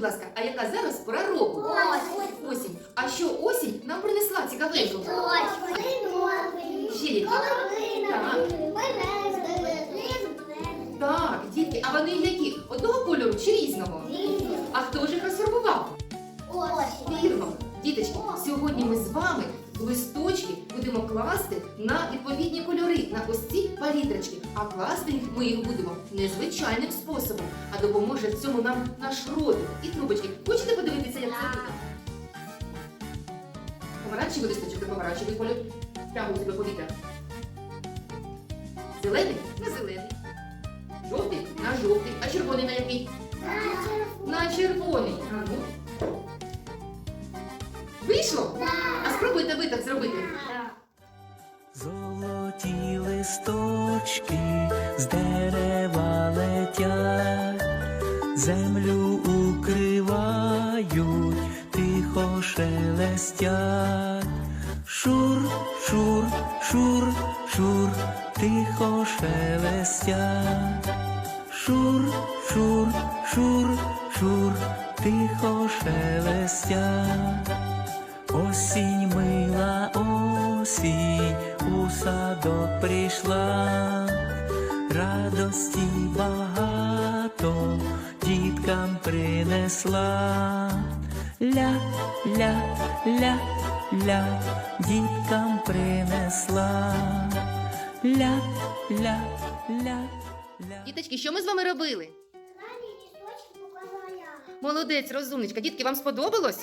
будь ласка, а яка зараз пора року? Осінь. А що осінь нам принесла цікавенького? Ще? Так, дітки, а вони які? Одного кольору чи різного? А хто ж їх розфарбував? Вірно, діточки, сьогодні ми з вами листочки будемо класти на відповідні кольори, на ось ці палітрочки. А класти їх ми їх будемо незвичайним способом, а допоможе в цьому нам наш ротик і трубочки. Хочете подивитися, як це робити? Помаранчевий листочок помаранчевий кольор. Прямо у себе повітря. Зелений на зелений. Жовтий на жовтий. А червоний на який? На червоний. А ну. Вийшло? А спробуйте ви так зробити. Листочки з дерева летять, землю укривають, тихо шелестять. Шур, шур, шур, шур, тихо шелестять. Шур, шур, шур, шур, тихо шелестять. Осінь у садок прийшла, радості багато діткам принесла. Ля, ля, ля, ля, діткам принесла. Ля, ля, ля, ля. Діточки, що ми з вами робили? Молодець, розумничка. Дітки, вам сподобалось?